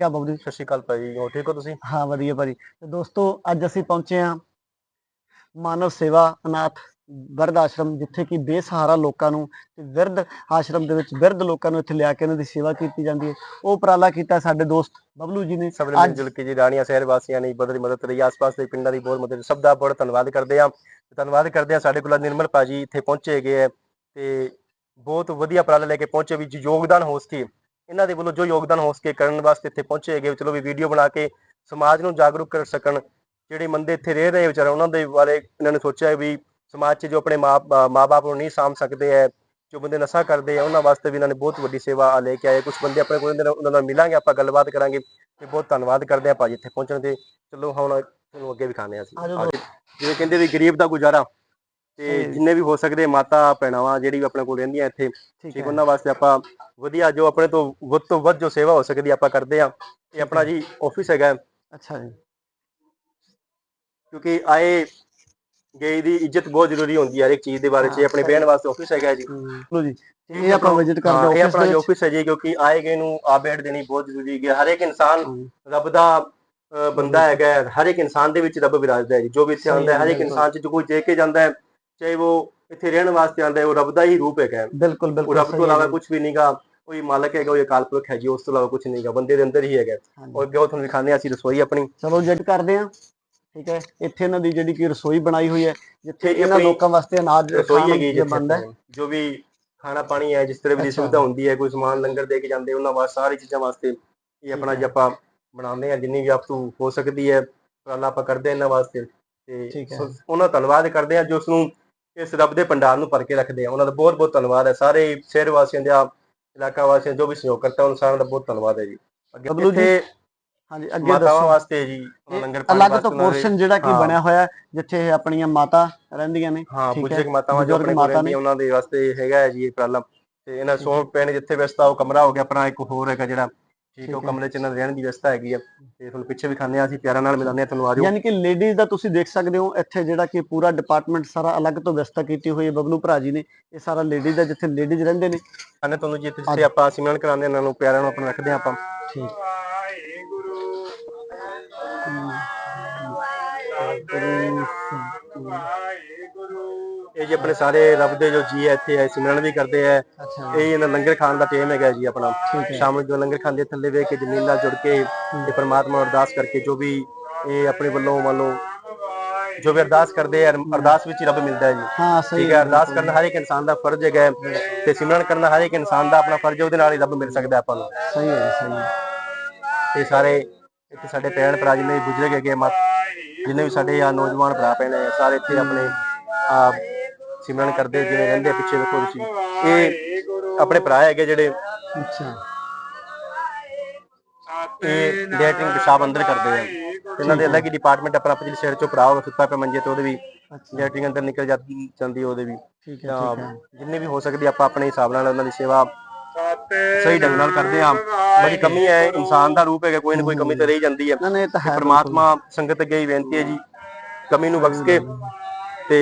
ਕਿਆ ਬਾਬੂ ਜੀ ਸਤਿ ਸ਼੍ਰੀ ਅਕਾਲ ਭਾਈ ਹੋ ਠੀਕ ਹੋ ਤੁਸੀਂ? ਹਾਂ ਵਧੀਆ ਭਾਜੀ। ਤੇ ਦੋਸਤੋ ਅੱਜ ਅਸੀਂ ਪਹੁੰਚੇ ਹਾਂ ਮਾਨਵ ਸੇਵਾ ਅਨਾਥ ਬਿਰਧ ਆਸ਼ਰਮ ਜਿੱਥੇ ਕਿ ਬੇਸਹਾਰਾ ਲੋਕਾਂ ਨੂੰ ਤੇ ਬਿਰਧ ਆਸ਼ਰਮ ਦੇ ਵਿੱਚ ਬਿਰਧ ਲੋਕਾਂ ਨੂੰ ਇੱਥੇ ਲਿਆ ਕੇ ਉਹਨਾਂ ਦੀ ਸੇਵਾ ਕੀਤੀ ਜਾਂਦੀ ਹੈ। ਉਹ ਉਪਰਾਲਾ ਕੀਤਾ ਸਾਡੇ ਦੋਸਤ ਬਬਲੂ ਜੀ ਨੇ। ਸਭ ਨੇ ਮਿਲ ਜੁਲ ਕੇ ਜੀ ਰਾਣੀਆਂ ਸ਼ਹਿਰ ਵਾਸੀਆਂ ਨੇ ਬਦਲੀ ਮਦਦ ਲਈ ਆਸ-ਪਾਸ ਦੇ ਪਿੰਡਾਂ ਦੀ ਬਹੁਤ ਮਦਦ ਸਭ ਦਾ ਬਹੁਤ ਧੰਨਵਾਦ ਕਰਦੇ ਹਾਂ। ਤੇ ਧੰਨਵਾਦ ਕਰਦੇ ਹਾਂ ਸਾਡੇ ਕੋਲ ਨਿਰਮਲ ਭਾਜੀ ਇੱਥੇ ਪਹੁੰਚੇ ਹੈ ਤੇ ਬਹੁਤ ਵਧੀਆ ਉਪਰਾਲਾ ਲੈ ਕੇ ਪਹੁੰਚੇ ਵੀ ਯੋਗਦਾਨ ਹੋ ਸਕੇ ਇਹਨਾਂ ਦੇ ਵੱਲੋਂ ਜੋ ਯੋਗਦਾਨ ਹੋ ਸਕੇ ਕਰਨ ਵਾਸਤੇ ਇੱਥੇ ਪਹੁੰਚੇ ਹੈਗੇ ਚਲੋ ਵੀ ਵੀਡੀਓ ਬਣਾ ਕੇ ਸਮਾਜ ਨੂੰ ਜਾਗਰੂਕ ਕਰ ਸਕਣ। ਜਿਹੜੇ ਬੰਦੇ ਇੱਥੇ ਰਹਿ ਰਹੇ ਵਿਚਾਰੇ ਉਹਨਾਂ ਦੇ ਬਾਰੇ ਇਹਨਾਂ ਨੇ ਸੋਚਿਆ ਵੀ ਸਮਾਜ 'ਚ ਜੋ ਆਪਣੇ ਮਾਂ ਮਾਪੇ ਨੂੰ ਨਹੀਂ ਸਾਂਭ ਸਕਦੇ ਹੈ ਜੋ ਬੰਦੇ ਨਸ਼ਾ ਕਰਦੇ ਆ ਉਹਨਾਂ ਵਾਸਤੇ ਵੀ ਇਹਨਾਂ ਨੇ ਬਹੁਤ ਵੱਡੀ ਸੇਵਾ ਲੈ ਕੇ ਆਏ। ਕੁਝ ਬੰਦੇ ਆਪਣੇ ਕੋਲ ਉਹਨਾਂ ਨਾਲ ਮਿਲਾਂਗੇ ਆਪਾਂ ਗੱਲਬਾਤ ਕਰਾਂਗੇ। ਤੇ ਬਹੁਤ ਧੰਨਵਾਦ ਕਰਦੇ ਆ ਭਾਜੀ ਇੱਥੇ ਪਹੁੰਚਣ ਤੇ ਚਲੋ ਹੁਣ ਤੁਹਾਨੂੰ ਅੱਗੇ ਵਿਖਾਣੇ ਆ ਅਸੀਂ। ਜਿਵੇਂ ਕਹਿੰਦੇ ਵੀ ਗਰੀਬ ਦਾ ਗੁਜ਼ਾਰਾ ਤੇ। ਜਿੰਨੇ ਵੀ ਹੋ ਸਕਦੇ ਮਾਤਾ ਭੈਣਾਵਾਂ ਜਿਹੜੀ ਵੀ ਆਪਣੇ ਕੋਲ ਰਹਿੰਦੀਆਂ ਇੱਥੇ ਠੀਕ ਉਹਨਾਂ ਵਾਸਤੇ ਆਪਾਂ ਵਧੀਆ ਜੋ ਆਪਣੇ ਤੋਂ ਵੱਧ ਤੋਂ ਵੱਧ ਜੋ ਸੇਵਾ ਹੋ ਸਕਦੀ ਆਪਾਂ ਕਰਦੇ ਆ ਇਹ ਆਪਣਾ ਜੀ ਆਫਿਸ ਹੈਗਾ। ਅੱਛਾ ਜੀ। ਕਿਉਂਕਿ ਆਏ ਗਏ ਦੀ ਇੱਜ਼ਤ ਬਹੁਤ ਜ਼ਰੂਰੀ ਹੁੰਦੀ ਹੈ ਹਰ ਇੱਕ ਚੀਜ਼ ਦੇ ਬਾਰੇ ਚ। ਇਹ ਆਪਣੇ ਬਹਿਣ ਵਾਸਤੇ ਆਫਿਸ ਹੈਗਾ ਜੀ। ਬਬਲੂ ਜੀ ਇਹ ਆਪਾਂ ਵਿਜ਼ਿਟ ਕਰਦੇ ਇਹ ਹਾਂ ਆਪਣਾ ਆਫਿਸ ਜੋ ਆਫਿਸ ਹੈ ਜੀ ਕਿਉਂਕਿ ਆਏ ਗਏ ਨੂੰ ਆ ਬੈਠ ਦੇਣੀ ਬਹੁਤ ਜ਼ਰੂਰੀ ਹੈ ਹਰ ਇੱਕ ਇਨਸਾਨ ਰੱਬ ਦਾ ਬੰਦਾ ਹੈਗਾ। ਹਰ ਇੱਕ ਇਨਸਾਨ ਦੇ ਵਿੱਚ ਰੱਬ ਵਿਰਾਜਦਾ ਹੈ ਜੀ। ਜੋ ਵੀ ਇੱਥੇ ਆਉਂਦਾ ਹੈ ਹਰ ਇੱਕ। ਇਨਸਾਨ ਚ ਜੋ ਕੋਈ ਦੇ ਕੇ ਜਾਂਦਾ ਹੈ। ਚਾਹੇ ਉਹ ਇੱਥੇ ਰਹਿਣ ਵਾਸਤੇ ਆਉਂਦਾ ਹੈ ਉਹ ਰੱਬ ਦਾ ਹੀ ਰੂਪ ਹੈ। ਬਿਲਕੁਲ ਉਹ ਬਿਲਕੁਲ ਰੱਬ ਤੋਂ ਇਲਾਵਾ। ਕੁਝ ਵੀ ਨਹੀਂਗਾ ਕੋਈ ਮਾਲਕ ਹੈਗਾ ਉਹ ਅਕਾਲ ਪੁਰਖ ਹੈ ਜੀ ਉਸ ਤੋਂ ਇਲਾਵਾ ਕੁਝ ਨਹੀਂਗਾ ਬੰਦੇ ਦੇ ਅੰਦਰ ਹੀ ਹੈਗਾ। ਔਰ ਅੱਗੇ ਤੁਹਾਨੂੰ ਦਿਖਾਉਂਦੇ ਹਾਂ ਅਸੀਂ ਰਸੋਈ ਆਪਣੀ ਚਲੋ ਜੱਜ ਕਰਦੇ ਹਾਂ ਠੀਕ ਹੈ ਇੱਥੇ ਇਹਨਾਂ ਦੀ ਜਿਹੜੀ ਕਿ ਰਸੋਈ ਬਣਾਈ ਹੋਈ ਹੈ ਜਿੱਥੇ ਇਹ ਇਹਨਾਂ ਲੋਕਾਂ ਵਾਸਤੇ ਅਨਾਜ ਰਸੋਈ ਹੈਗੀ ਜੇ ਬਣਦਾ ਹੈ ਜੋ ਵੀ ਖਾਣਾ ਪਾਣੀ ਹੈ ਜਿਸ ਤਰ੍ਹਾਂ ਵੀ ਦੀ। ਸੁਵਿਧਾ ਹੁੰਦੀ ਹੈ ਕੋਈ ਸਮਾਨ ਲੰਗਰ ਦੇ ਕੇ ਜਾਂਦੇ ਉਹਨਾਂ ਵਾਸਤੇ ਸਾਰੀ ਚੀਜ਼ਾਂ ਵਾਸਤੇ ਇਹ ਆਪਣਾ। ਜੇ ਆਪਾਂ ਬਣਾਉਂਦੇ ਆ ਜਿੰਨੀ ਵੀ ਆਪ ਤੋਂ ਹੋ ਸਕਦੀ ਹੈ ਉਪਰਾਲਾ ਆਪਾਂ ਕਰਦੇ ਇਹਨਾਂ ਵਾਸਤੇ ਤੇ ਉਹਨਾਂ ਧੰਨਵਾਦ ਕਰਦੇ ਆ ਜੋ ਉਸ ਨੂੰ ਇਸ ਰੱਬ ਦੇ ਭੰਡਾਰ ਨੂੰ ਭਰ ਕੇ ਰੱਖਦੇ ਆ ਉਹਨਾਂ ਦਾ ਬਹੁਤ ਬਹੁਤ ਧੰਨਵਾਦ ਹੈ। ਸਾਰੇ ਸ਼ਹਿਰ ਵਾਸੀਆਂ ਦਾ ਇਲਾਕਾ ਵਾਸੀਆਂ ਜੋ ਵੀ ਸਹਿਯੋਗ ਕਰਤਾ ਉਹਨਾਂ ਸਾਰਿਆਂ ਦਾ ਬਹੁਤ ਧੰਨਵਾਦ ਹੈ ਜੀ। ਅੱਗੇ ਇੱਥੇ ਹਾਂਜੀ ਅੱਗੇ ਦੱਸੋ। ਵਾਸਤੇ ਜੀ ਲੰਗਰ ਪਾਣੀ ਅਲੱਗ ਵਾਸਤੇ ਤੋਂ ਪੋਰਸ਼ਨ ਜਿਹੜਾ ਕਿ। ਬਣਿਆ ਹੋਇਆ ਜਿੱਥੇ ਆਪਣੀਆਂ ਮਾਤਾ ਰਹਿੰਦੀਆਂ ਨੇ। ਹਾਂ। ਬੁੱਝਕ ਮਾਤਾਵਾਂ ਜੋ ਬਜ਼ੁਰਗ ਆਪਣੇ ਕੋਲ। ਰਹਿੰਦੀਆਂ ਉਹਨਾਂ ਦੇ ਵਾਸਤੇ ਹੈਗਾ ਹੈ ਜੀ ਇਹ ਉਪਰਾਲਾ ਤੇ ਇਹਨਾਂ ਸੌਣ ਪੈਣ ਜਿੱਥੇ ਵਿਵਸਥਾ ਉਹ ਕਮਰਾ ਹੋ ਗਿਆ ਆਪਣਾ ਇੱਕ ਹੋਰ ਹੈਗਾ ਜਿਹੜਾ ਠੀਕ ਹੈ ਉਹ। ਕਮਰੇ ਚ ਇਹਨਾਂ ਦੇ ਰਹਿਣ ਦੀ ਵਿਵਸਥਾ ਹੈਗੀ ਆ ਤੇ ਤੁਹਾਨੂੰ ਪਿੱਛੇ ਵੀ ਖਾਣੇ ਆ ਅਸੀਂ ਪਿਆਰਾਂ ਨਾਲ ਮਿਲਾਉਂਦੇ ਆ ਤੁਹਾਨੂੰ ਆਜੋ ਯਾਨੀ ਕਿ ਲੇਡੀਜ਼ ਦਾ ਤੁਸੀਂ ਦੇਖ ਸਕਦੇ ਹੋ ਇੱਥੇ ਜਿਹੜਾ ਕਿ ਪੂਰਾ ਡਿਪਾਰਟਮੈਂਟ ਸਾਰਾ ਅਲੱਗ ਤੋਂ ਵਿਵਸਥਾ ਕੀਤੀ ਹੋਈ ਹੈ ਬਬਲੂ ਭਰਾ ਜੀ ਨੇ। ਇਹ ਸਾਰਾ ਲੇਡੀਜ਼ ਦਾ ਜਿੱਥੇ ਲੇਡੀਜ਼ ਰਹਿੰਦੇ ਨੇ। ਆਨੇ ਤੁਹਾਨੂੰ ਜੀ ਜਿੱਥੇ ਆਪਾਂ ਸਿਮਰਨ ਕਰਾਉਂਦੇ ਇਹਨਾਂ ਨੂੰ ਪਿਆਰਾਂ ਨੂੰ ਆਪਣਾ ਰੱਖਦੇ ਆ ਆਪਾਂ। ਠੀਕ। ਇਹ ਜੀ ਆਪਣੇ ਸਾਰੇ ਰੱਬ ਦੇ ਜੋ ਜੀ ਹੈ ਇੱਥੇ ਹੈ ਸਿਮਰਨ ਵੀ ਕਰਦੇ ਆ ਇਹ ਇਹਨਾਂ ਲੰਗਰ ਖਾਣ ਦਾ ਟਾਈਮ ਹੈਗਾ ਜੀ ਆਪਣਾ। ਸ਼ਾਮ ਨੂੰ ਜੋ ਲੰਗਰ ਖਾਂਦੇ ਥੱਲੇ ਵੇਖ ਕੇ ਜ਼ਮੀਨ ਨਾਲ ਜੁੜ ਕੇ ਤੇ ਪ੍ਰਮਾਤਮਾ ਅਰਦਾਸ ਕਰਕੇ ਜੋ ਵੀ ਇਹ ਆਪਣੇ ਵੱਲੋਂ ਮੰਨ ਲਓ ਜੋ ਵੀ ਅਰਦਾਸ ਕਰਦੇ ਆ ਅਰਦਾਸ ਵਿੱਚ ਹੀ ਰੱਬ ਮਿਲਦਾ ਹੈ ਜੀ। ਹਾਂ ਸਹੀ ਠੀਕ ਹੈ ਅਰਦਾਸ ਕਰਨਾ ਹਰ ਇੱਕ ਇਨਸਾਨ ਦਾ ਫਰਜ਼ ਹੈਗਾ ਤੇ ਸਿਮਰਨ ਕਰਨਾ ਹਰ ਇੱਕ ਇਨਸਾਨ ਦਾ ਆਪਣਾ ਫਰਜ਼ ਉਹਦੇ ਨਾਲ ਹੀ ਰੱਬ ਮਿਲ ਸਕਦਾ ਆਪਾਂ ਨੂੰ। ਸਹੀ ਹੈ ਸਹੀ ਤੇ ਸਾਰੇ ਇੱਥੇ ਸਾਡੇ ਭੈਣ ਭਰਾ ਜਿੰਨੇ ਵੀ ਬੁਝਰਗ ਹੈਗੇ ਮਤ ਜਿੰਨੇ ਵੀ ਸਾਡੇ ਆ ਨੌਜਵਾਨ ਭਰਾ ਹੈ ਸਾਰੇ ਇੱਥੇ ਆਪਣੇ ਆ ਸਿਮਰਨ ਕਰਦੇ ਜਿਵੇਂ ਰਹਿੰਦੇ ਆ ਪਿੱਛੇ ਵੇਖੋ ਤੁਸੀਂ। ਇਹ ਆਪਣੇ ਭਰਾ ਹੈਗੇ ਜਿਹੜੇ ਅੱਛਾ। ਇਹ ਲੈਟਰਿੰਗ ਪਿਸ਼ਾਬ ਅੰਦਰ ਕਰਦੇ ਆ। ਇਹਨਾਂ ਦੇ ਅਲੱਗ ਹੀ ਡਿਪਾਰਟਮੈਂਟ ਆਪਣਾ ਪਿਛਲੇ ਸ਼ਹਿਰ ਚੋਂ ਭਰਾ ਹੋਗਾ ਸੁੱਤਾ ਪਿਆ ਮੰਜੇ ਤੇ ਉਹਦੇ ਵੀ। ਅੱਛਾ। ਲੈਟਰਿੰਗ ਅੰਦਰ ਨਿਕਲ ਜਾ- ਜਾਂਦੀ ਉਹਦੇ ਵੀ। ਠੀਕ ਹੈ ਤਾਂ ਠੀਕ ਹੈ। ਜਿੰਨੇ ਵੀ ਹੋ ਸਕਦੀ ਆਪਾਂ ਆਪਣੇ ਹਿਸਾਬ ਨਾਲ ਉਹਨਾਂ ਦੀ ਸੇਵਾ ਸਹੀ ਢੰਗ ਨਾਲ ਕਰਦੇ ਆ। ਬੜੀ ਕਮੀ ਹੈ ਇਨਸਾਨ ਦਾ ਰੂਪ ਹੈਗਾ ਕੋਈ ਨਾ ਕੋਈ ਕਮੀ ਤਾਂ ਰਹੀ ਜਾਂਦੀ ਹੈ ਨਾ ਤਾਂ ਹੈ ਪਰਮਾਤਮਾ ਸੰਗਤ ਅੱਗੇ ਹੀ ਬੇਨਤੀ ਹੈ ਜੀ ਕਮੀ ਨੂੰ ਬਖਸ਼ ਕੇ ਤੇ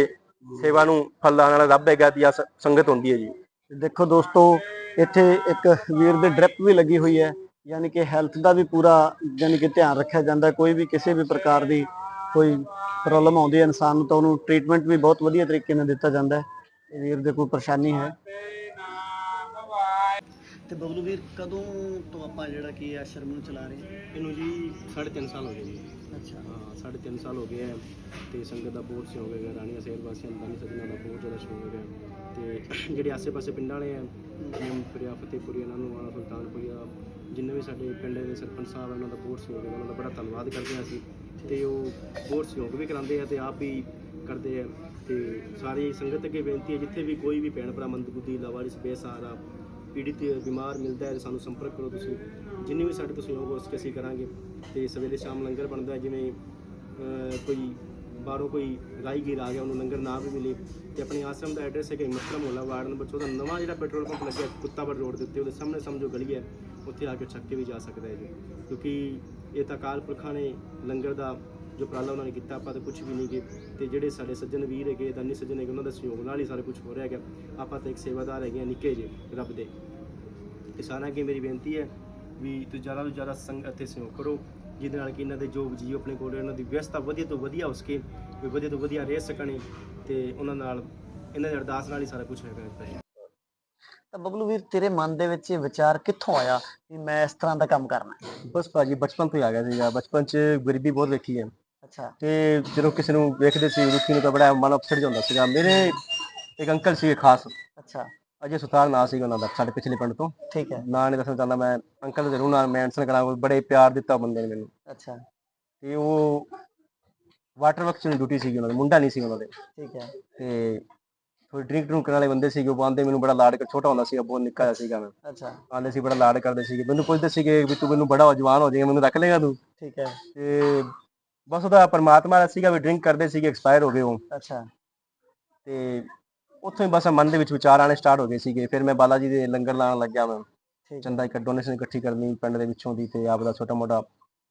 ਸੇਵਾ ਨੂੰ ਫਲ ਵਾਲਾ ਰੱਬ ਹੈਗਾ ਤੇ ਸੰਗਤ ਹੁੰਦੀ ਹੈ ਜੀ। ਦੇਖੋ ਦੋਸਤੋ, ਇੱਥੇ ਇੱਕ ਵੀਰ ਦੇ ਡ੍ਰਿਪ ਵੀ ਲੱਗੀ ਹੋਈ ਹੈ, ਯਾਨੀ ਕਿ ਹੈਲਥ ਦਾ ਵੀ ਪੂਰਾ ਯਾਨੀ ਕਿ ਧਿਆਨ ਰੱਖਿਆ ਜਾਂਦਾ, ਕੋਈ ਵੀ ਕਿਸੇ ਵੀ ਪ੍ਰਕਾਰ ਦੀ ਕੋਈ ਪ੍ਰੋਬਲਮ ਆਉਂਦੀ ਹੈ ਇਨਸਾਨ ਨੂੰ ਤਾਂ ਉਹਨੂੰ ਟ੍ਰੀਟਮੈਂਟ ਵੀ ਬਹੁਤ ਵਧੀਆ ਤਰੀਕੇ ਨਾਲ ਦਿੱਤਾ ਜਾਂਦਾ ਹੈ। ਵੀਰ ਦੇ ਕੋਈ ਪਰੇਸ਼ਾਨੀ ਹੈ। ਤੇ ਬਬਲੂ ਵੀਰ ਕਦੋਂ ਤੋਂ ਆਪਾਂ ਜਿਹੜਾ ਕਿ ਆਸ਼ਰਮ ਨੂੰ ਚਲਾ ਰਹੇ ਹਾਂ? ਇਹਨੂੰ ਜੀ 3.5 ਸਾਲ ਹੋ ਗਏ ਜੀ। ਅੱਛਾ। ਹਾਂ 3.5 ਸਾਲ ਹੋ ਗਏ ਹੈ ਤੇ ਸੰਗਤ ਦਾ ਬਹੁਤ ਸਹਿਯੋਗ ਹੈਗਾ ਰਾਣੀਆਂ ਸ਼ਹਿਰ ਵਾਸੀਆਂ ਦਾ ਦਾਨੀ ਸੱਜਣਾ ਦਾ ਬਹੁਤ ਜ਼ਿਆਦਾ ਸਹਿਯੋਗ ਹੈਗਾ। ਤੇ ਜਿਹੜੇ ਆਸੇ-ਪਾਸੇ ਪਿੰਡਾਂ ਵਾਲੇ ਆ ਨਿੰਮਪੁਰਿਆ ਫਤਿਹਪੁਰੀ ਇਹਨਾਂ ਨੂੰ ਵਾਲਾ ਸੁਲਤਾਨਪੁਰੀਆ ਜਿੰਨੇ ਵੀ ਸਾਡੇ ਪਿੰਡ ਦੇ ਸਰਪੰਚ ਸਾਹਿਬ ਆ, ਉਹਨਾਂ ਦਾ ਬਹੁਤ ਸਹਿਯੋਗ ਹੈ ਉਹਨਾਂ ਦਾ ਬੜਾ ਧੰਨਵਾਦ ਕਰਦੇ ਹਾਂ ਅਸੀਂ। ਤੇ ਉਹ ਬਹੁਤ ਸਹਿਯੋਗ ਵੀ ਕਰਾਉਂਦੇ ਆ ਤੇ ਆਪ ਵੀ ਕਰਦੇ ਆ। ਤੇ ਸਾਰੀ ਸੰਗਤ ਅੱਗੇ ਬੇਨਤੀ ਹੈ ਜਿੱਥੇ ਵੀ ਕੋਈ ਵੀ ਭੈਣ ਭਰਾ ਮੰਦਬੁੱਧੀ ਲਾਵਾਰਿਸ ਬੇਸਹਾਰਾ ਪੀੜਿਤ ਬਿਮਾਰ ਮਿਲਦਾ ਹੈ ਸਾਨੂੰ ਸੰਪਰਕ ਕਰੋ ਤੁਸੀਂ। ਜਿੰਨੇ ਵੀ ਸਾਡੇ ਤੋਂ ਸਹਿਯੋਗ ਹੋ ਸਕੇ ਅਸੀਂ ਕਰਾਂਗੇ। ਤੇ ਸਵੇਰੇ ਸ਼ਾਮ ਲੰਗਰ ਬਣਦਾ ਜਿਵੇਂ ਕੋਈ ਬਾਹਰੋਂ ਕੋਈ ਰਾਈਗੀਰ ਆ ਗਿਆ, ਉਹਨੂੰ ਲੰਗਰ ਨਾ ਵੀ ਮਿਲੇ। ਤੇ ਆਪਣੇ ਆਸ਼ਰਮ ਦਾ ਐਡਰੈਸ ਹੈ ਕਿ ਮਸਲਾ ਮੁਹੱਲਾ ਵਾਰਡ ਨੰਬਰ 14 ਨਵਾਂ ਜਿਹੜਾ ਪੈਟਰੋਲ ਪੰਪ ਲੱਗਿਆ, ਕੁੱਤਾਬੜ ਰੋਡ ਦੇ ਉੱਤੇ, ਉਹਦੇ ਸਾਹਮਣੇ ਸਮਝੋ ਗਲੀ ਹੈ। ਉੱਥੇ ਆ ਕੇ ਛੱਕ ਕੇ ਵੀ ਜਾ ਸਕਦਾ ਹੈ ਜੀ। ਕਿਉਂਕਿ ਇਹ ਤਾਂ ਅਕਾਲ ਪੁਰਖਾਂ ਨੇ ਲੰਗਰ ਦਾ ਜੋ ਉਪਰਾਲਾ ਉਹਨਾਂ ਨੇ ਕੀਤਾ, ਆਪਾਂ ਤਾਂ ਕੁਝ ਵੀ ਨਹੀਂ ਗਏ ਤੇ ਜਿਹੜੇ ਸਾਡੇ ਸੱਜਣ ਵੀਰ ਹੈਗੇ, ਦਾਨੀ ਸੱਜਣ ਹੈਗੇ, ਉਹਨਾਂ ਦਾ ਸਹਿਯੋਗ ਨਾਲ ਹੀ ਸਾਰਾ ਕੁਝ ਹੋ ਰਿਹਾ ਹੈਗਾ। ਆਪਾਂ ਤਾਂ ਇੱਕ ਸੇਵਾਦਾਰ ਹੈਗੇ ਹਾਂ, ਨਿੱਕੇ ਜਿਹੇ, ਰੱਬ ਦੇ। ਤੇ ਸਾਰਿਆਂ ਅੱਗੇ ਮੇਰੀ ਬੇਨਤੀ ਹੈ ਵੀ ਤੁਸੀਂ ਜ਼ਿਆਦਾ ਤੋਂ ਜ਼ਿਆਦਾ ਸੰਗ ਅਤੇ ਸਹਿਯੋਗ ਕਰੋ ਜਿਹਦੇ ਨਾਲ ਕਿ ਇਹਨਾਂ ਦੇ ਜੋ ਜੀਵ ਆਪਣੇ ਕੋਲ ਇਹਨਾਂ ਦੀ ਵਿਵਸਥਾ ਵਧੀਆ ਤੋਂ ਵਧੀਆ ਹੋ ਸਕੇ ਵੀ ਵਧੀਆ ਤੋਂ ਵਧੀਆ ਰਹਿ ਸਕਣ ਤੇ ਉਹਨਾਂ ਨਾਲ ਇਹਨਾਂ ਦੀ ਅਰਦਾਸ ਨਾਲ ਹੀ ਸਾਰਾ ਕੁਝ ਹੋਏਗਾ ਭਾਈ ਤਾਂ ਬਬਲੂ ਵੀਰ ਤੇਰੇ ਮਨ ਦੇ ਵਿੱਚ ਇਹ ਵਿਚਾਰ ਕਿੱਥੋਂ ਆਇਆ ਕਿ ਮੈਂ ਇਸ ਤਰ੍ਹਾਂ ਦਾ ਕੰਮ ਕਰਨਾ ਹੈ? ਬਸ ਭਾਜੀ ਬਚਪਨ ਤੋਂ ਹੀ ਆ ਗਿਆ ਸੀਗਾ। ਬਚਪਨ 'ਚ ਗਰੀਬੀ ਬਹੁਤ ਵੇਖੀ ਹੈ। ਅੱਛਾ। ਤੇ ਜਦੋਂ ਕਿਸੇ ਨੂੰ ਵੇਖਦੇ ਸੀ ਰੁੱਖੀ ਨੂੰ ਤਾਂ ਬੜਾ ਮਨ ਅਪਸੈਟ ਜਾਂਦਾ ਸੀਗਾ। ਮੇਰੇ ਇੱਕ ਅੰਕਲ ਸੀਗੇ ਖਾਸ। ਅੱਛਾ। ਅਜੇ ਸੁਤਾਰ ਨਾਂ ਸੀਗਾ ਉਹਨਾਂ ਦਾ ਸਾਡੇ ਪਿਛਲੇ ਪਿੰਡ ਤੋਂ। ਠੀਕ ਹੈ। ਨਾਂ ਨਹੀਂ ਦੱਸਣਾ ਚਾਹੁੰਦਾ ਮੈਂ ਅੰਕਲ ਦਾ ਜ਼ਰੂਰ ਨਾਮ ਮੈਂਸ਼ਨ ਕਰਾਂ ਬੜੇ ਪਿਆਰ ਦਿੱਤਾ ਬੰਦੇ ਨੇ ਮੈਨੂੰ। ਅੱਛਾ। ਤੇ ਉਹ ਵਾਟਰ ਵਰਕਸ ਦੀ ਡਿਊਟੀ ਸੀਗੀ ਉਹਨਾਂ ਦੇ ਮੁੰਡਾ ਨਹੀਂ ਸੀ ਉਹਨਾਂ ਦੇ। ਠੀਕ ਹੈ। ਤੇ ਥੋੜੀ ਡਰਿੰਕ ਡਰੂਕ ਕਰਨ ਵਾਲੇ ਬੰਦੇ ਸੀਗੇ ਉਹ ਆਂਦੇ ਮੈਨੂੰ ਬੜਾ ਲਾਡ ਕਰ ਛੋਟਾ ਹੁੰਦਾ ਸੀਗਾ ਬਹੁਤ ਨਿੱਕਾ ਜਿਹਾ ਸੀਗਾ ਮੈਂ। ਅੱਛਾ। ਆਂਦੇ ਸੀ ਬੜਾ ਲਾਡ ਕਰਦੇ ਸੀਗੇ। ਮੈਨੂੰ ਪੁੱਛਦੇ ਸੀਗੇ ਵੀ ਤੂੰ ਮੈਨੂੰ ਬੜਾ ਜਵਾਨ ਹੋ ਜਾਏਗਾ ਮੈਨੂੰ ਰੱਖ ਲੇਗਾ ਤੂੰ? ਠੀਕ ਹੈ। ਤੇ ਬਸ ਉਹਦਾ ਪਰਮਾਤਮਾ ਦਾ ਸੀਗਾ ਵੀ ਡਰਿੰਕ ਕਰਦੇ ਸੀਗੇ ਐਕਸਪਾਇਰ ਹੋ ਗਏ ਉਹ। ਅੱਛਾ। ਤੇ ਉੱਥੋਂ ਹੀ ਬਸ ਮਨ ਦੇ ਵਿੱਚ ਵਿਚਾਰ ਆਣੇ ਸਟਾਰਟ ਹੋ ਗਏ ਸੀਗੇ। ਫਿਰ ਮੈਂ ਬਾਲਾ ਜੀ ਦੇ ਲੰਗਰ ਲਾਉਣ ਲੱਗਿਆ ਮੈਂ। ਹੈ ਚੰਦਾ ਇੱਕ ਡੋਨੇਸ਼ਨ ਇਕੱਠੀ ਕਰਨੀ ਪਿੰਡ ਦੇ ਵਿੱਚੋਂ ਦੀ ਤੇ ਆਪ ਦਾ ਛੋਟਾ ਮੋਟਾ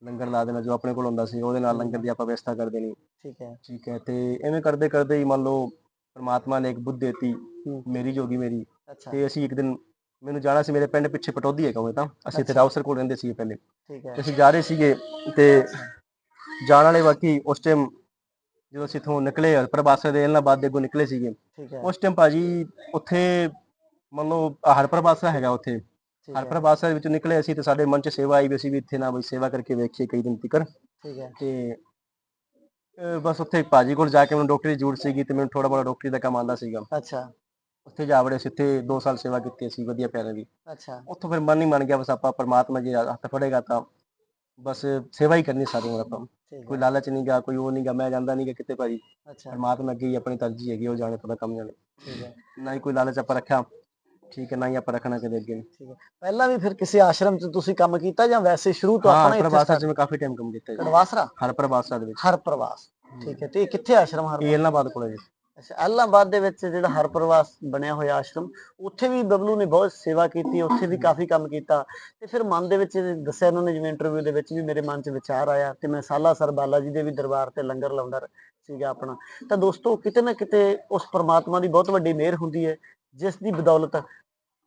ਲੰਗਰ ਲਾ ਦੇਣਾ ਜੋ ਆਪਣੇ ਕੋਲ ਹੁੰਦਾ ਸੀ। ਉਹਦੇ ਨਾਲ ਲੰਗਰ ਦੀ ਆਪਾਂ ਵਿਵਸਥਾ ਕਰ ਦੇਣੀ। ਠੀਕ ਹੈ। ਠੀਕ ਹੈ ਤੇ ਐਵੇਂ ਕਰਦੇ ਕਰਦੇ ਹੀ ਮੰਨ ਲਓ ਪਰਮਾਤਮਾ ਨੇ ਇੱਕ ਬੁੱਧ ਦੇਤੀ ਹੂੰ। ਮੇਰੀ ਜੋਗੀ ਮੇਰੀ। ਤੇ ਅਸੀਂ ਇੱਕ ਦਿਨ ਮੈਨੂੰ ਜਾਣਾ ਸੀ ਮੇਰੇ ਪਿੰਡ ਪਿੱਛੇ ਪਟੌਦੀ ਹੈਗਾ ਉਹ ਤਾਂ। ਅਸੀਂ ਅੱਛਾ। ਰਾਉਸਰ ਕੋਲ ਰਹਿੰਦੇ ਸੀਗੇ ਪਹਿਲੇ। ਠੀਕ ਹੈ। ਤੇ ਅਸੀਂ ਜਾ ਰਹੇ ਸੀਗੇ ਤੇ ਜਾਣ ਵਾਲੇ ਬਾਕੀ ਉਸ ਟਾਈਮ ਜਦੋਂ ਅਸੀਂ ਇੱਥੋਂ ਨਿਕਲੇ ਪ੍ਰਭਾਸਰ ਦੇ ਇਲਾਹਾਬਾਦ ਦੇ ਅੱਗੋਂ ਨਿਕਲੇ ਸੀਗੇ। ਠੀਕ ਹੈ। ਉਸ ਟਾਈਮ ਭਾਜੀ ਉੱਥੇ ਮੰਨ ਲਓ ਹਰਪ੍ਰ ਬਾਸਾ ਹੈਗਾ ਉੱਥੇ। ਠੀਕ ਹਰਪ੍ਰ ਹੈ। ਬਾਸਾ ਦੇ ਵਿੱਚੋਂ ਨਿਕਲੇ ਅਸੀਂ ਤੇ ਸਾਡੇ ਮਨ 'ਚ ਸੇਵਾ ਆਈ ਵੀ ਅਸੀਂ ਵੀ ਇੱਥੇ ਨਾ ਬਈ ਸੇਵਾ ਕਰਕੇ ਵੇਖੀਏ ਕਈ ਦਿਨ ਤੱਕ ਠੀਕ ਹੈ। ਤੇ ਬਸ ਉੱਥੇ ਭਾਜੀ ਕੋਲ ਜਾ ਕੇ ਮੈਨੂੰ ਡਾਕਟਰੀ ਜ਼ਰੂਰਤ ਸੀਗੀ ਤੇ ਮੈਨੂੰ ਥੋੜਾ ਬੜਾ ਡਾਕਟਰੀ ਦਾ ਕੰਮ ਆਉਂਦਾ ਸੀਗਾ। ਅੱਛਾ। ਉੱਥੇ ਜਾ ਵੜੇ ਅਸੀਂ ਇੱਥੇ 2 ਸਾਲ ਸੇਵਾ ਕੀਤੀ ਸੀ ਵਧੀਆ ਪਿਆਰੇ ਦੀ। ਅੱਛਾ। ਉੱਥੋਂ ਫਿਰ ਮਨ ਹੀ ਮੰਨ ਗਿਆ ਬਸ ਆਪਾਂ ਪਰਮਾਤਮਾ ਜੀ ਦਾ ਹੱਥ ਫੜੇਗਾ ਤਾਂ ਬਸ ਸੇਵਾ ਹੀ ਕਰਨੀ ਸਾਰੀ ਉਮਰ ਆਪਾਂ ਠੀਕ ਕੋਈ ਹੈ ਲਾਲਚ ਨਹੀਂ ਗਾ ਕੋਈ ਉਹ ਨਹੀਂ ਗਾ ਮੈਂ ਜਾਂਦਾ ਨਹੀਂ ਗਾ ਕਿਤੇ ਭਾਜੀ। ਅੱਛਾ। ਪਰਮਾਤਮਾ ਅੱਗੇ ਹੀ ਆਪਣੀ ਤਰਜੀਹ ਹੈਗੀ ਉਹ ਜਾਣੇ ਤੁਹਾਡਾ ਕੰਮ ਜਾਣੇ। ਠੀਕ ਹੈ ਨਾ ਹੀ ਕੋਈ ਲਾਲਚ ਆਪਾਂ ਰੱਖਿਆ ਠੀਕ ਹੈ ਨਾ ਹੀ ਆਪਾਂ ਰੱਖਣਾ ਕਦੇ ਅੱਗੇ। ਠੀਕ ਹੈ ਪਹਿਲਾਂ ਵੀ ਫਿਰ ਕਿਸੇ ਆਸ਼ਰਮ 'ਚ ਤੁਸੀਂ ਕੰਮ ਕੀਤਾ ਜਾਂ ਵੈਸੇ ਸ਼ੁਰੂ ਤੋਂ ਹਾਂ ਆਪਣਾ ਇੱਥੇ ਪ੍ਰਵਾਸਾ start? ਮੈਂ ਕਾਫੀ ਟਾਈਮ ਕੰਮ ਕੀਤਾ ਜੀ। ਕੜਵਾਸਰਾ ਹਰ ਪ੍ਰਵਾਸਾ ਦੇ ਵਿੱਚ। ਹਰ ਪ੍ਰਵਾਸ ਠੀਕ ਹੈ ਤੇ ਇਹ ਕਿੱਥੇ ਆਸ਼ਰਮ ਹਰ ਇਹ ਇਲਾਹਾਬਾਦ ਕੋਲੇ ਜੀ। ਅੱਛਾ ਐਲਾਹਾਬਾਦ ਦੇ ਵਿੱਚ ਜਿਹੜਾ ਹਰਪ੍ਰਵਾਸ ਬਣਿਆ ਹੋਇਆ ਆਸ਼ਰਮ, ਉੱਥੇ ਵੀ ਬਬਲੂ ਨੇ ਬਹੁਤ ਸੇਵਾ ਕੀਤੀ, ਉੱਥੇ ਵੀ ਕਾਫੀ ਕੰਮ ਕੀਤਾ ਤੇ ਫਿਰ ਮਨ ਦੇ ਵਿੱਚ ਦੱਸਿਆ ਉਹਨਾਂ ਨੇ ਜਿਵੇਂ ਇੰਟਰਵਿਊ ਦੇ ਵਿੱਚ ਵੀ ਮੇਰੇ ਮਨ 'ਚ ਵਿਚਾਰ ਆਇਆ ਤੇ ਮੈਂ ਸਾਲਾ ਸਰ ਬਾਲਾ ਜੀ ਦੇ ਵੀ ਦਰਬਾਰ ਤੇ ਲੰਗਰ ਲਾਉਂਦਾ ਸੀਗਾ ਆਪਣਾ। ਤਾਂ ਦੋਸਤੋ, ਕਿਤੇ ਨਾ ਕਿਤੇ ਉਸ ਪਰਮਾਤਮਾ ਦੀ ਬਹੁਤ ਵੱਡੀ ਮਿਹਰ ਹੁੰਦੀ ਹੈ, ਜਿਸ ਦੀ ਬਦੌਲਤ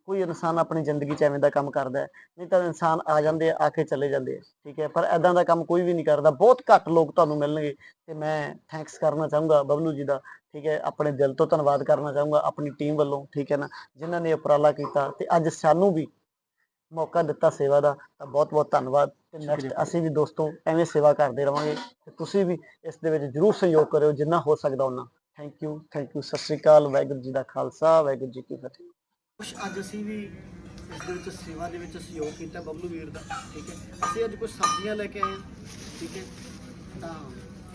ਕੋਈ ਇਨਸਾਨ ਆਪਣੀ ਜ਼ਿੰਦਗੀ 'ਚ ਐਵੇਂ ਦਾ ਕੰਮ ਕਰਦਾ ਨਹੀਂ ਤਾਂ ਇਨਸਾਨ ਆ ਜਾਂਦੇ ਆ ਆ ਕੇ ਚਲੇ ਜਾਂਦੇ ਆ ਠੀਕ ਹੈ ਪਰ ਐਦਾਂ ਦਾ ਕੰਮ ਕੋਈ ਵੀ ਨਹੀਂ ਕਰਦਾ ਬਹੁਤ ਘੱਟ ਲੋਕ ਤੁਹਾਨੂੰ ਮਿਲਣਗੇ ਤੇ ਮੈਂ ਥੈਂਕਸ ਕਰਨਾ ਚਾਹੂੰਗਾ ਬਬਲੂ ਜੀ ਦਾ ਠੀਕ ਹੈ ਆਪਣੇ ਦਿਲ ਤੋਂ ਧੰਨਵਾਦ ਕਰਨਾ ਚਾਹੂੰਗਾ ਆਪਣੀ ਟੀਮ ਵੱਲੋਂ ਠੀਕ ਹੈ ਨਾ ਜਿਨ੍ਹਾਂ ਨੇ ਉਪਰਾਲਾ ਕੀਤਾ ਤੇ ਅੱਜ ਸਾਨੂੰ ਵੀ ਮੌਕਾ ਦਿੱਤਾ ਸੇਵਾ ਦਾ ਤਾਂ ਬਹੁਤ ਬਹੁਤ ਧੰਨਵਾਦ ਤੇ ਨੈਕਸਟ। ਅਸੀਂ ਵੀ ਦੋਸਤੋ ਐਵੇਂ ਸੇਵਾ ਕਰਦੇ ਰਵਾਂਗੇ ਤੇ ਤੁਸੀਂ ਵੀ ਇਸ ਦੇ ਵਿੱਚ ਜਰੂਰ ਸਹਿਯੋਗ ਕਰਿਓ ਜਿੰਨਾ ਹੋ ਸਕਦਾ ਉਹਨਾਂ thank you thank you Sat Sri ਅਕਾਲ ਵਾਹਿਗੁਰੂ ਜੀ ਦਾ ਖਾਲਸਾ ਵਾਹਿਗੁਰੂ ਜੀ ਕੀ ਫਤਿਹ ਕੁਝ ਅੱਜ ਅਸੀਂ ਵੀ ਇਸ ਦੇ ਵਿੱਚ ਸੇਵਾ ਦੇ ਵਿੱਚ ਸਹਿਯੋਗ ਕੀਤਾ ਬਬਲੂ ਵੀਰ ਦਾ, ਠੀਕ ਹੈ। ਅਸੀਂ ਅੱਜ ਕੁਝ ਸਬਜ਼ੀਆਂ ਲੈ ਕੇ ਆਏ ਹਾਂ, ਠੀਕ ਹੈ। ਤਾਂ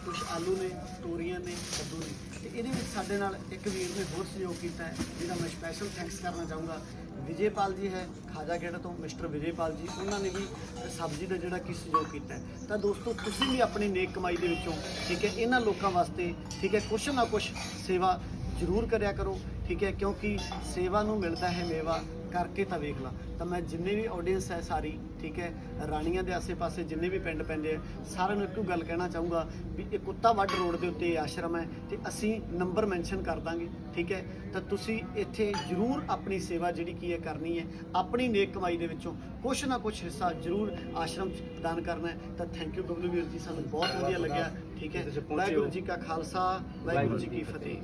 ਕੁਝ ਆਲੂ ਨੇ, ਤੋਰੀਆਂ ਨੇ, ਕੱਦੂ ਨੇ। ਤੇ ਇਹਦੇ ਵਿੱਚ ਸਾਡੇ ਨਾਲ ਇੱਕ ਵੀਰ ਨੇ ਹੋਰ ਸਹਿਯੋਗ ਕੀਤਾ ਹੈ, ਜਿਹਦਾ ਮੈਂ ਸਪੈਸ਼ਲ ਥੈਂਕਸ ਕਰਨਾ ਚਾਹੂੰਗਾ। ਵਿਜੇਪਾਲ ਜੀ ਹੈ, ਖਾਜਾ ਗੇੜਾ ਤੋਂ ਮਿਸਟਰ ਵਿਜੇਪਾਲ ਜੀ, ਉਹਨਾਂ ਨੇ ਵੀ ਸਬਜ਼ੀ ਦਾ ਜਿਹੜਾ ਕਿ ਸਹਿਯੋਗ ਕੀਤਾ ਹੈ। ਤਾਂ ਦੋਸਤੋ, ਤੁਸੀਂ ਵੀ ਆਪਣੀ ਨੇਕ ਕਮਾਈ ਦੇ ਵਿੱਚੋਂ, ਠੀਕ ਹੈ, ਇਹਨਾਂ ਲੋਕਾਂ ਵਾਸਤੇ, ਠੀਕ ਹੈ, ਕੁਛ ਨਾ ਕੁਛ ਸੇਵਾ ਜ਼ਰੂਰ ਕਰਿਆ ਕਰੋ ਠੀਕ ਹੈ? ਕਿਉਂਕਿ ਸੇਵਾ ਨੂੰ ਮਿਲਦਾ ਹੈ ਮੇਵਾ ਕਰਕੇ ਤਾਂ ਵੇਖ ਲਾ। ਤਾਂ ਮੈਂ ਜਿੰਨੇ ਵੀ ਆਡੀਅנס ਹੈ ਸਾਰੀ ਠੀਕ ਹੈ? ਰਾਣੀਆਂ ਦੇ ਆਸੇ-ਪਾਸੇ ਜਿੰਨੇ ਵੀ ਪਿੰਡ ਪੈਂਦੇ ਆ ਸਾਰਿਆਂ ਨੂੰ ਇੱਕੋ ਗੱਲ ਕਹਿਣਾ ਚਾਹੂੰਗਾ ਵੀ ਇਹ ਕੁੱਤਾ ਵੱਡ ਰੋਡ ਦੇ ਉੱਤੇ ਆਸ਼ਰਮ ਹੈ ਤੇ ਅਸੀਂ ਨੰਬਰ ਮੈਂਸ਼ਨ ਕਰ ਦਾਂਗੇ ਠੀਕ ਹੈ? ਤਾਂ ਤੁਸੀਂ ਇੱਥੇ ਜ਼ਰੂਰ ਆਪਣੀ ਸੇਵਾ ਜਿਹੜੀ ਕੀ ਹੈ ਕਰਨੀ ਹੈ ਆਪਣੀ ਨੇਕ ਕਮਾਈ ਦੇ ਵਿੱਚੋਂ ਕੁਛ ਨਾ ਕੁਛ ਹਿੱਸਾ ਜ਼ਰੂਰ ਆਸ਼ਰਮ 'ਚ ਦਾਨ ਕਰਨਾ ਹੈ। ਤਾਂ ਥੈਂਕ ਯੂ ਬਬਲੂ ਵੀਰ ਜੀ ਸਾਨੂੰ ਬਹੁਤ ਵਧੀਆ ਲੱਗਿਆ ਠੀਕ ਹੋ। ਵਾਹਿਗੁਰੂ ਜੀ ਕਾ ਖਾਲਸਾ ਵਾਹਿਗੁਰੂ ਜੀ ਕੀ ਫਤਿਹ।